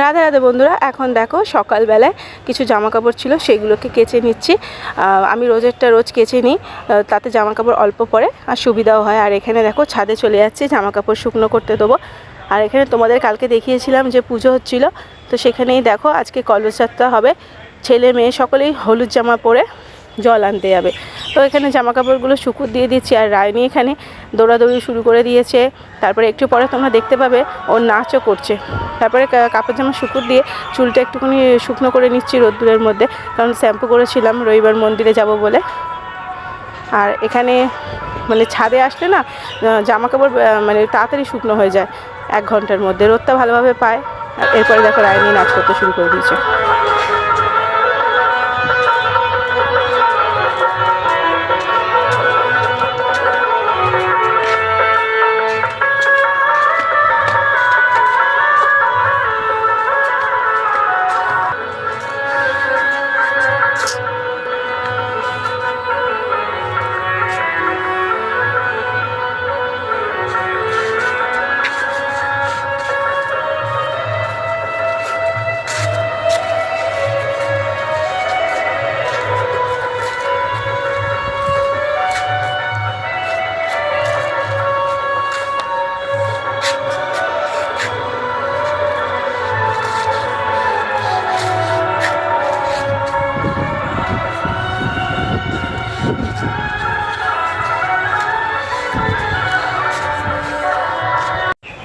রাধে রাধে বন্ধুরা, এখন দেখো সকালবেলায় কিছু জামা কাপড় ছিল, সেগুলোকে কেচে নিচ্ছি। আমি রোজেরটা রোজ কেচে নিই তাতে জামা কাপড় অল্প পরে আর সুবিধাও হয়। আর এখানে দেখো ছাদে চলে যাচ্ছে জামা কাপড় শুকনো করতে দেবো। আর এখানে তোমাদের কালকে দেখিয়েছিলাম যে পুজো হচ্ছিল, তো সেখানেই দেখো আজকে কলসযাত্রা হবে। ছেলে মেয়ে সকলেই হলুদ জামা পরে জল আনতে যাবে। তো এখানে জামা কাপড়গুলো শুকুর দিয়ে দিচ্ছি আর রায়নি এখানে দৌড়াদৌড়ি শুরু করে দিয়েছে। তারপরে একটু পরে তোমরা দেখতে পাবে ও নাচও করছে। তারপরে কাপড় জামা শুকুর দিয়ে চুলটা একটুখানি শুকনো করে নিচ্ছি রোদ্দুরের মধ্যে, কারণ শ্যাম্পু করেছিলাম, রবিবার মন্দিরে যাব বলে। আর এখানে মানে ছাদে আসলে না জামা কাপড় মানে তাড়াতাড়ি শুকনো হয়ে যায় এক ঘণ্টার মধ্যে। রোদটা ভালোভাবে পায়। এরপরে দেখো রায়নি নাচ করতে শুরু করে দিয়েছে।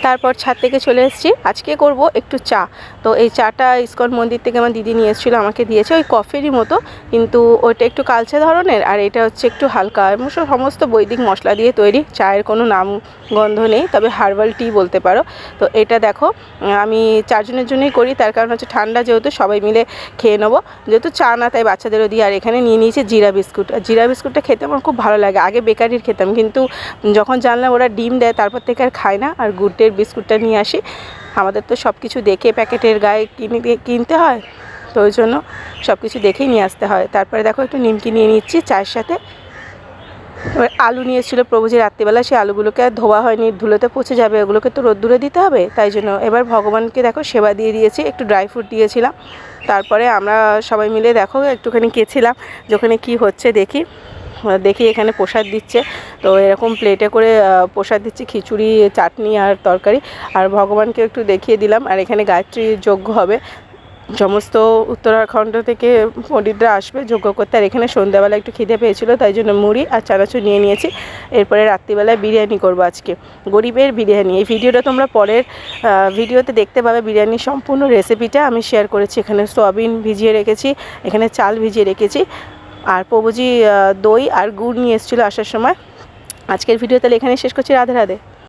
তারপর ছাদ থেকে চলে এসেছি। আজকে করব একটু চা। তো এই চাটা ইস্কন মন্দির থেকে আমার দিদি নিয়ে এসেছিল আমাকে দিয়েছে ওই কফেরই মতো। কিন্তু ওইটা একটু কালচে ধরনের আর এটা হচ্ছে একটু হালকা। এবং সমস্ত বৈদিক মশলা দিয়ে তৈরি। চায়ের কোনো নাম গন্ধ নেই, তবে হার্বাল টি বলতে পারো। তো এটা দেখো, আমি চারজনের জন্যই করি। তার কারণ হচ্ছে ঠান্ডা যেহেতু, সবাই মিলে খেয়ে নেব। যেহেতু চা না, তাই বাচ্চাদেরও দিই। আর এখানে নিয়ে নিয়েছি জিরা বিস্কুট। আর জিরা বিস্কুটটা খেতে আমার খুব ভালো লাগে। আগে বেকারির খেতাম, কিন্তু যখন জানলাম ওরা ডিম দেয়, তারপর থেকে আর খায় না। আর গুড়ের বিস্কুটটা নিয়ে আসি। আমাদের তো সব কিছু দেখে প্যাকেটের গায়ে কিনে কিনতে হয়, তো ওই জন্য সব কিছু দেখেই নিয়ে আসতে হয়। তারপরে দেখো একটু নিমকি নিয়ে নিচ্ছি চায়ের সাথে। এবার আলু নিয়ে এসেছিল প্রভুজি রাত্রিবেলা, সেই আলুগুলোকে আর ধোয়া হয়নি, ধুলোতে পচে যাবে, ওগুলোকে তো রোদ্দুরে দিতে হবে, তাই জন্য এবার ভগবানকে দেখো সেবা দিয়ে দিয়েছি, একটু ড্রাই ফ্রুট দিয়েছিলাম। তারপরে আমরা সবাই মিলে দেখো একটুখানি গেছিলাম যেখানে কি হচ্ছে দেখি। দেখি এখানে প্রসাদ দিচ্ছে। তো এরকম প্লেটে করে প্রসাদ দিচ্ছে, খিচুড়ি, চাটনি আর তরকারি। আর ভগবানকে একটু দেখিয়ে দিলাম। আর এখানে গায়ত্রী যজ্ঞ হবে। সমস্ত উত্তরাখণ্ড থেকে পণ্ডিতরা আসবে যজ্ঞ করতে। আর এখানে সন্ধ্যাবেলা একটু খিদে পেয়েছিল, তাই জন্য মুড়ি আর চানাচুর নিয়ে নিয়েছি। এরপরে রাত্রিবেলায় বিরিয়ানি করব আজকে। গরিবের বিরিয়ানি। এই ভিডিওটা তোমরা পরের ভিডিওতে দেখতে পাবে বিরিয়ানির সম্পূর্ণ রেসিপিটা আমি শেয়ার করেছি। এখানে সোয়াবিন ভিজিয়ে রেখেছি। এখানে চাল ভিজিয়ে রেখেছি। আর প্রভুজি দই আর গুড় নিয়ে এসেছিল আসার সময়। আজকের ভিডিও তাহলে এখানে শেষ করছি। রাধে রাধে।